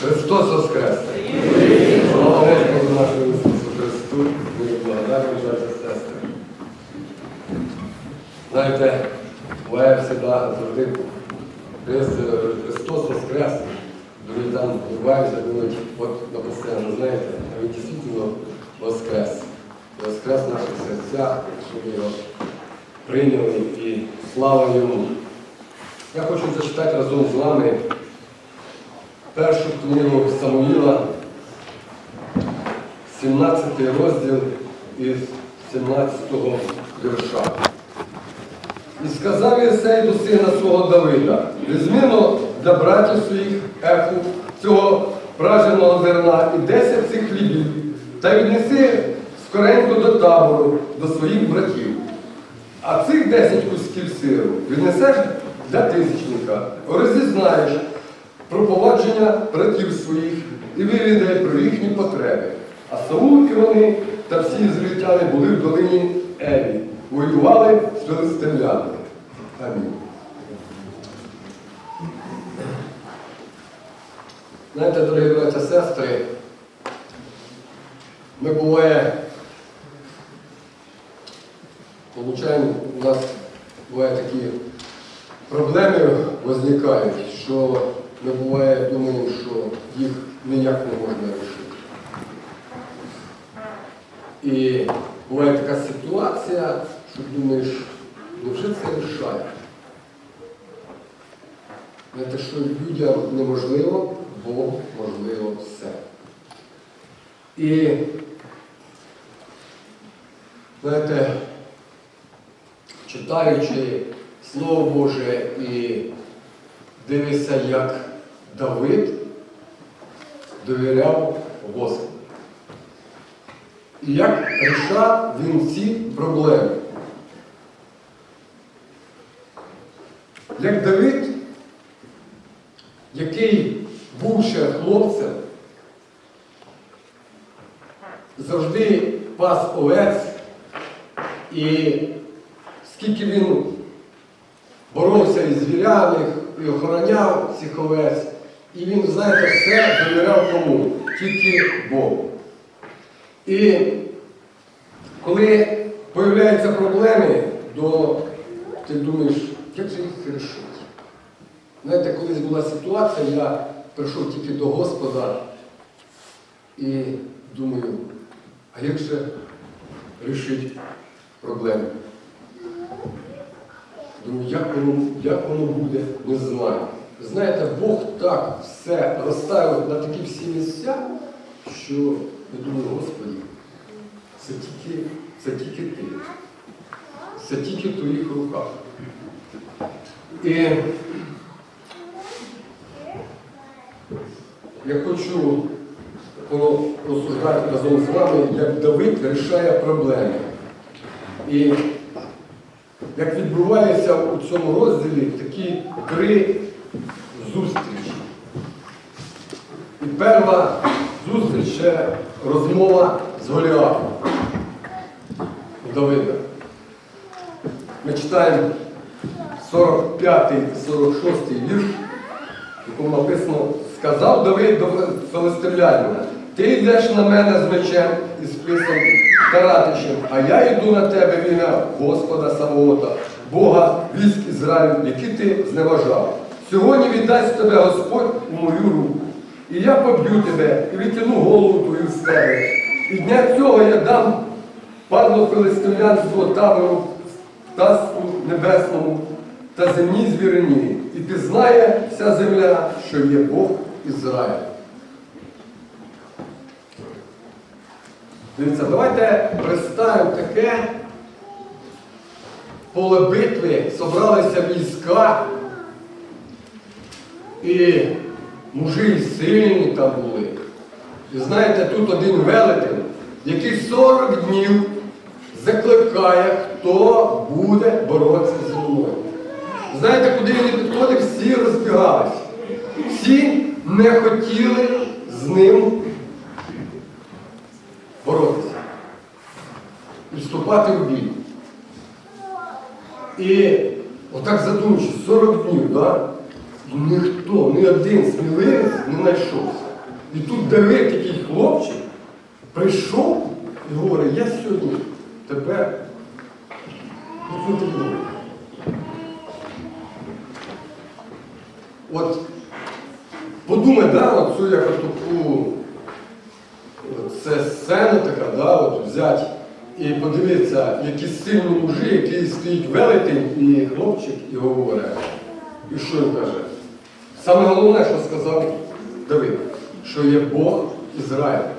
Христос Воскрес! Слава Господу нашому Ісусу Христу, ми благодарні браття сестри. Знаєте, буває завжди завжди Христос Воскрес. Люди там бувають, думають, от написано, знаєте, а він дійсно Воскрес. Воскрес в наших серцях, щоб його прийняли і слава йому. Я хочу зачитати разом з вами першу книгу Самуїла, 17 розділ із 17 вірша. І сказав Єсей до сина свого Давида, візьміно для братів своїх еху цього праженого зерна і десять цих хлібів, та віднеси скоренько до табору, до своїх братів. А цих десять кусків сиру віднесеш для тисячника, розізнаєш про поводження братів своїх і вивідай про їхні потреби. А Саул і вони та всі ізраїльтяни були в долині Елі, воювали з филистимлянами. Амінь. Знаєте, дорогі браття сестри, ми буває Получаємо, у нас буває такі проблеми возникають, що ми буває думаємо, що їх ніяк не можна вирішити. І буває така ситуація, що думаєш, невже це рішає? Знаєте, що людям неможливо, Богу можливо все. І знаєте, читаючи Слово Боже і дивишся, як Давид довіряв Господу. І як рішав він ці проблеми. Як Давид, який був ще хлопцем, завжди пас овець і скільки він боровся із звірями і охороняв цих овець, і він, знаєте, все довіряв кому? Тільки Богу. І коли появляються проблеми, то ти думаєш, як же їх вирішити? Знаєте, колись була ситуація, я прийшов тільки до Господа і думаю, а як же рішити проблему? Думаю, як воно, як воно буде, не знаю. Знаєте, Бог так все розставив на такі всі місця, що я думаю, Господи, це тільки, це тільки ти. Це тільки в твоїх руках. І я хочу розсуждати разом з вами, як Давид вирішає проблеми. І як відбуваються у цьому розділі такі три зустрічі. І перша зустріч це розмова з Голіафом Давида. Ми читаємо 45-46 вірш, в якому написано, сказав Давид до филистимлянина, ти йдеш на мене з мечем і списом каратищем, а я йду на тебе в ім'я Господа Савоота, Бога військ Ізраїлю, який ти зневажав. Сьогодні віддасть тебе Господь у мою руку. І я поб'ю тебе і відтяну голову твою з тебе. І дня цього я дам падло филистимлянського табору птаству небесному та земній звірині. І пізнає вся земля, що є Бог Ізраїль. Дивіться, давайте представимо таке поле битви, собралися війська, і мужі сильні там були. І знаєте, тут один велетень, який 40 днів закликає, хто буде боротися зі мною. Знаєте, куди він не підходив, всі розбігалися. Всі не хотіли з ним боротися. Вступати в бій. І отак задумавшись, 40 днів, да? Ніхто, ні один сміливець не знайшовся. І тут Давид, такий хлопчик, прийшов і говорить, я сьогодні тебе відведу. От подумай, да, цю як таку це сцена така, да, от взяти і подивитися, які сильні мужі, який стоїть велетень і хлопчик і говорить. І що він каже? Саме головне, що сказав Давид, що є Бог Ізраїля,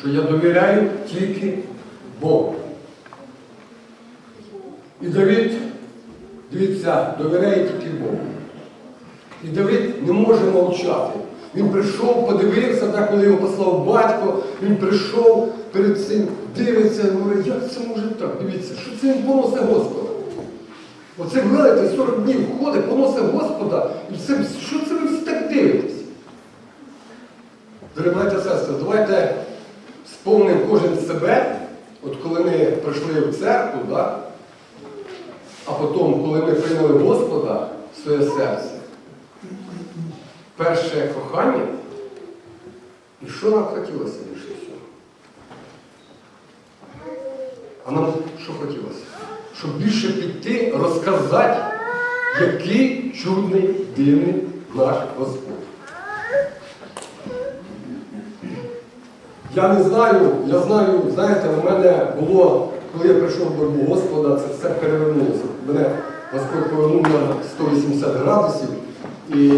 що я довіряю тільки Богу. І Давид, дивіться, довіряє тільки Богу. І Давид не може мовчати. Він прийшов, подивився, так, коли його послав батько, він прийшов перед цим, дивиться, говорить, як це може так? Дивіться, що це він поносить Господа. Оце великий 40 днів ходить, поносить Господа, і все, що це ви всі так дивитесь? Та сестри, давайте сповнимо кожен себе, от коли ми прийшли в церкву, да? а потім, коли ми прийняли Господа в своє серце, перше кохання, і що нам хотілося більше всього? А нам що хотілося? Щоб більше піти, розказати, який чудний, дивний наш Господь. Я не знаю, я знаю, знаєте, у мене було, коли я прийшов в боротьбу Господа, це все перевернулося. Мене Господь повернув на 180 градусів. І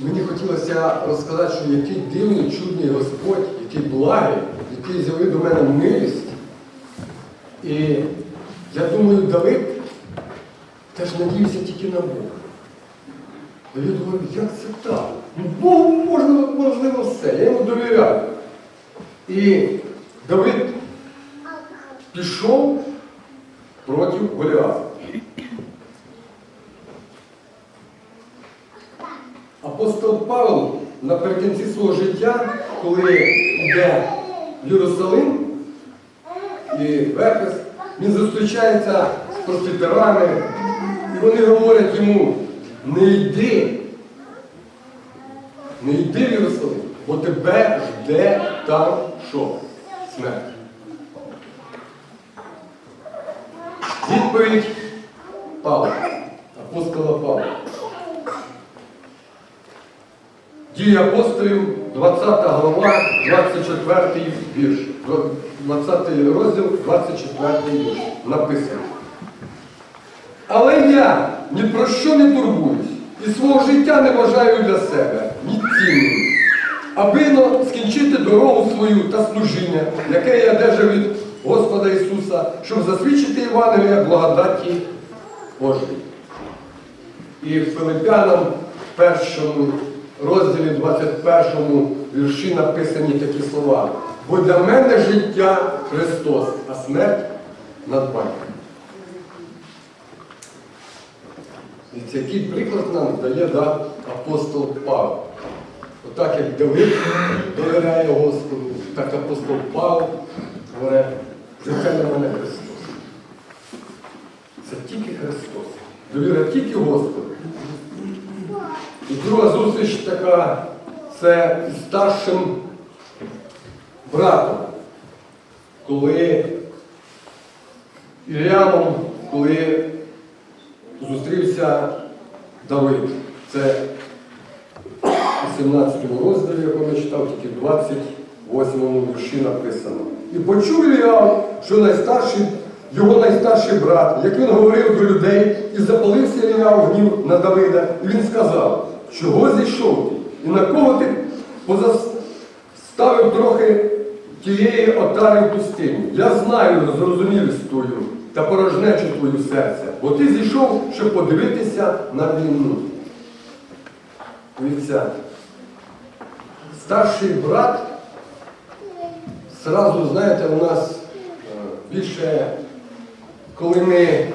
мені хотілося розказати, що який дивний, чудний Господь, який благий, який з'явив до мене милість. І я думаю, Давид теж надіявся тільки на Бога. Давид говорить, як це так? Ну, Богу можна, можливо все, я йому довіряю. І Давид пішов проти Голіафа. Апостол Павло наприкінці свого життя, коли йде в Єрусалим і в Ефес, він зустрічається з просвітерами, і вони говорять йому, не йди, не йди в Єрусалим, бо тебе жде там що? Смерть. Відповідь Павла, апостола Павла. Дії апостолів, 20 глава, 24 вірш. 20 розділ, 24 вірш. Написано. Але я ні про що не турбуюсь і свого життя не вважаю для себе ні цінним, аби скінчити дорогу свою та служіння, яке я одержав від Господа Ісуса, щоб засвідчити Євангелія благодаті Божої. І в Филиппянам першому розділі 21 вірші написані такі слова. Бо для мене життя Христос, а смерть надбання. І це який приклад нам дає да, апостол Павло. Отак як Давид довіряє Господу, так апостол Павло говорить, життя для мене Христос. Це тільки Христос. Довіра тільки Господу. І друга зустріч така, це із старшим братом, коли Іллямом, коли зустрівся Давид. Це у 17 розділі, якого я читав, тільки в 28 вірші написано. І почув Іліам, що найстарший, його найстарший брат, як він говорив до людей, і запалився Іліам гнів на Давида, і він сказав, чого зійшов ти? І на кого ти позаставив трохи тієї отари в пустині? Я знаю зрозумілість твою та порожнечу твою серця, бо ти зійшов, щоб подивитися на війну. Дивіться, старший брат, зразу, знаєте, у нас е, більше, коли ми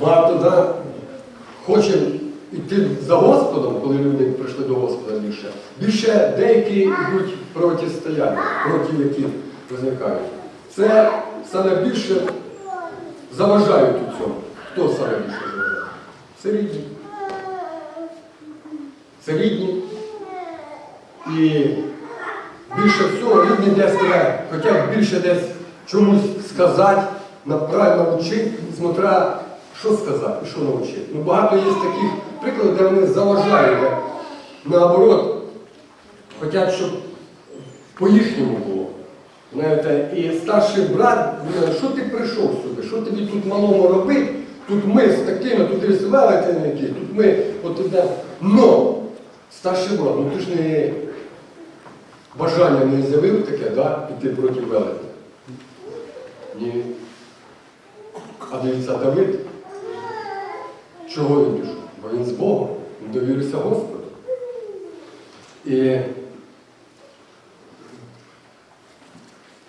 багато да, хочемо йти за Господом, коли люди прийшли до Господа більше, більше деякі йдуть протистояння, проти яких виникають. Це саме більше заважають у цьому. Хто саме більше заважає? Це рідні. Це рідні. І більше всього рідні десь тебе хочуть більше десь чомусь сказати, направ- навчити, смотря що сказати і що навчити. Ну, багато є таких прикладів, де вони заважають, де наоборот, хочуть, щоб по-їхньому було. Знаєте, і старший брат, що ти прийшов сюди, що тобі тут малому робити? Тут ми з такими, тут велетені тут ми от іде. Но старший брат, ну ти ж не бажання не з'явив таке, да, піти проти велетня. Ні. А дивіться, Давид, чого він пішов? Бо він з Богом, він довірився Господу. І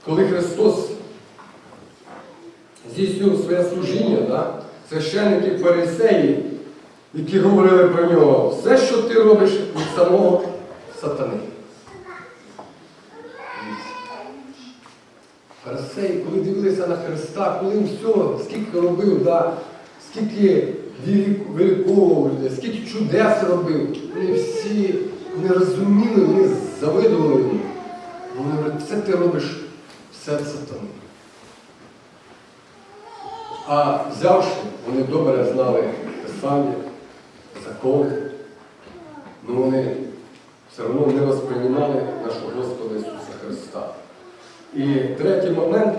коли Христос здійснював своє служіння, да, священники фарисеї, які говорили про нього, все, що ти робиш від самого сатани. Фарисеї, коли дивилися на Христа, коли він все, скільки робив, да, скільки людей, скільки чудес робив, вони всі не розуміли, вони завидували. Вони говорять, це ти робиш все сатани. А взявши, вони добре знали Писання, закони, але вони все одно не розприймали нашого Господа Ісуса Христа. І третій момент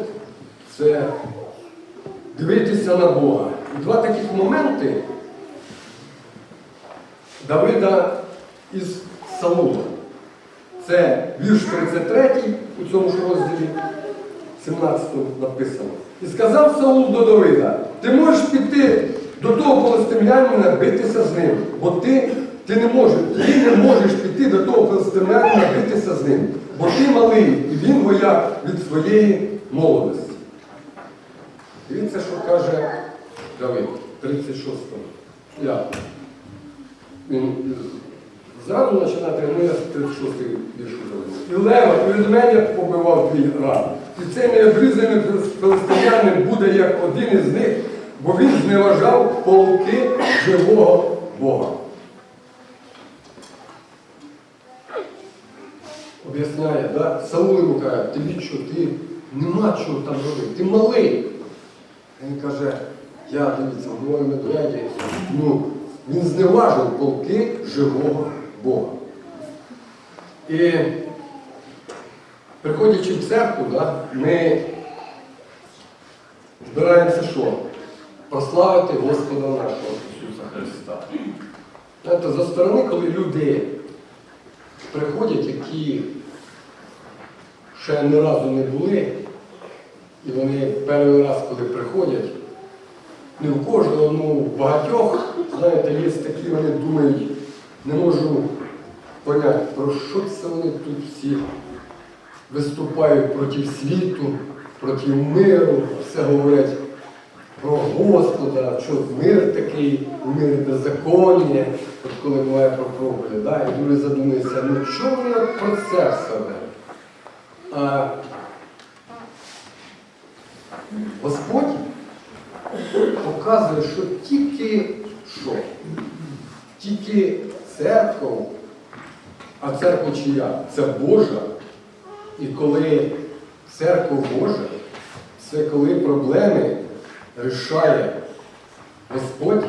це дивитися на Бога. Два таких моменти Давида із Саула. Це вірш 33 у цьому ж розділі 17 написано. І сказав Саул до Давида, ти можеш піти до того палестимлянина битися з ним, бо ти, ти не можеш, ти не можеш піти до того палестимлянина битися з ним, бо ти малий, і він вояк від своєї молодості. Дивіться, що каже Давид, 36-му. Я. Він зразу починати, ну я 36-й вірш І лева, від мене побивав твій раб. І цей необрізаний филистимлянин буде як один із них, бо він зневажав полки живого Бога. Об'ясняє, да? Саул каже, тобі що, ти нема чого там робити, ти малий. Він каже, я дивіться, в медведі, ну, він зневажив полки живого Бога. І приходячи в церкву, да, ми збираємося що? Прославити Господа нашого Ісуса Христа. Знаєте, за сторони, коли люди приходять, які ще ні разу не були, і вони перший раз, коли приходять, не у кожного, ну у багатьох, знаєте, є такі, вони думають, не можу поняти, про що це вони тут всі виступають проти світу, проти миру, все говорять про Господа, що мир такий, мир беззаконня, от коли буває про проповідь, да, і дуже задумується, ну чому вони про це все? А Господь показує, що тільки що? Тільки церква, а церква чия? Це Божа. І коли церква Божа, це коли проблеми рішає Господь,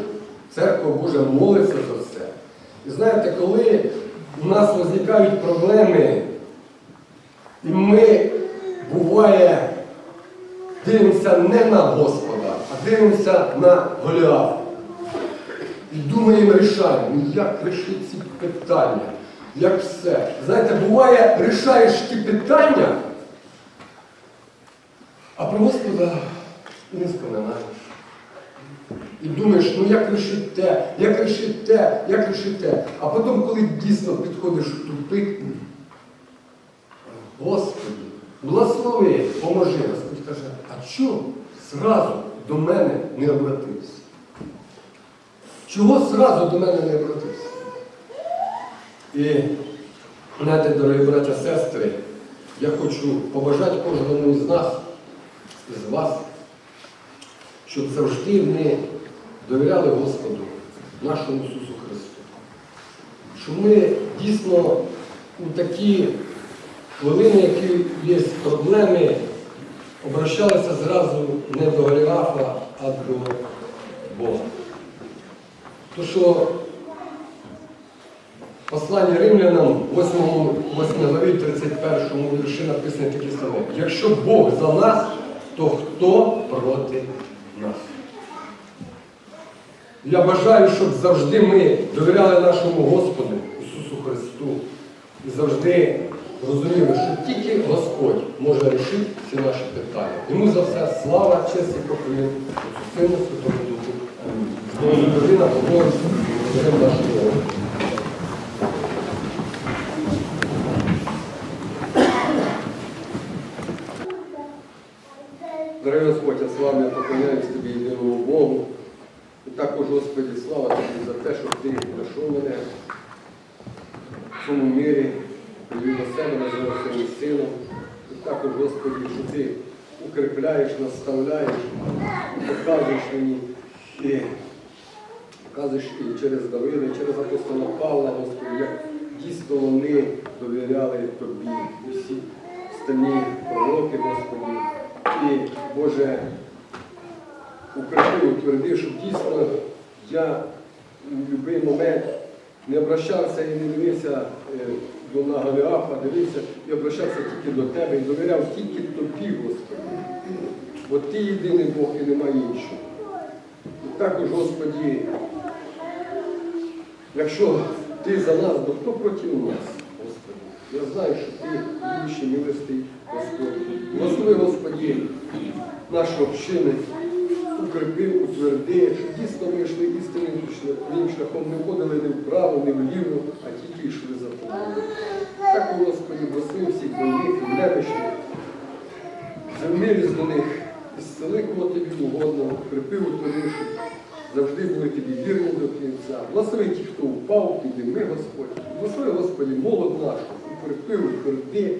церква Божа молиться за це. І знаєте, коли у нас виникають проблеми, і ми буває дивимося не на Господа, дивимося на Голіафа. І думаємо, рішаємо, як рішити ці питання, як все. Знаєте, буває, рішаєш ті питання, а про Господа не споминаєш. І думаєш, ну як рішити те, як рішити те, як рішити те. А потім, коли дійсно підходиш в тупик, Господи, благослови, поможи. Господь каже, а чого зразу до мене не обратився? Чого зразу до мене не обратився? І, знаєте, дорогі браття, сестри, я хочу побажати кожному з нас, з вас, щоб завжди ми довіряли Господу, нашому Ісусу Христу. Щоб ми дійсно у такі хвилини, які є проблеми, обращалися зразу не до Голіафа, а до Бога. То що Послання римлянам 8, 8 главі 31 вірші написано такі слова. Якщо Бог за нас, то хто проти нас? Я бажаю, щоб завжди ми довіряли нашому Господу Ісусу Христу і завжди розуміли, що тільки Господь може рішити всі наші питання. Йому за все слава, честь і поклін, Сину, Святому Духу. Богородиця, благодарим нашого Бога. Дорогий Господь, я славлю, я поклоняюсь Тобі єдиному Богу. І також, Господі, слава Тобі за те, що Ти знайшов мене в цьому мірі, до себе, назвав своїм сином. І також, Господі, що Ти укріпляєш, наставляєш, показуєш мені і показуєш і через Давида, і через апостола Павла, Господи, як дійсно вони довіряли Тобі. І всі останні пророки, Господи. І, Боже, укріпив, утвердив, щоб дійсно я в будь-який момент не обращався і не дивився до Наголіафа, дивився і обращався тільки до Тебе і довіряв тільки Тобі, Господи. Бо Ти єдиний Бог і немає іншого. І також, Господі, якщо Ти за нас, то хто проти нас, Господи? Я знаю, що Ти більше милостий, Господь. Благослови, Господі, нашу общини, укріпив, утвердив, щоб дійсно ми йшли істинним шляхом, не ходили не вправо, не вліво, а тільки йшли за тобою. Так, Господи, благослови всіх больних і немощних, землі до них, і зцели, кого тобі угодно, укріпив, утвердив, щоб завжди були тобі вірні до кінця. Благослови ті, хто упав, підійми, Господь. Благослови, Господи, молод наш, укріпив, утверди,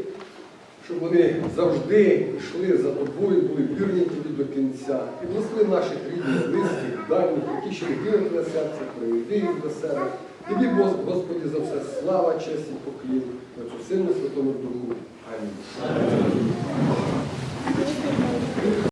щоб вони завжди йшли за тобою, були вірні тобі до кінця. І благослови наших рідних, близьких, дальніх, які ще не на серце, приведи їх до себе. Тобі, Господі, за все слава, честь і поклін, Отцю Сину, Святому Духу. Амінь.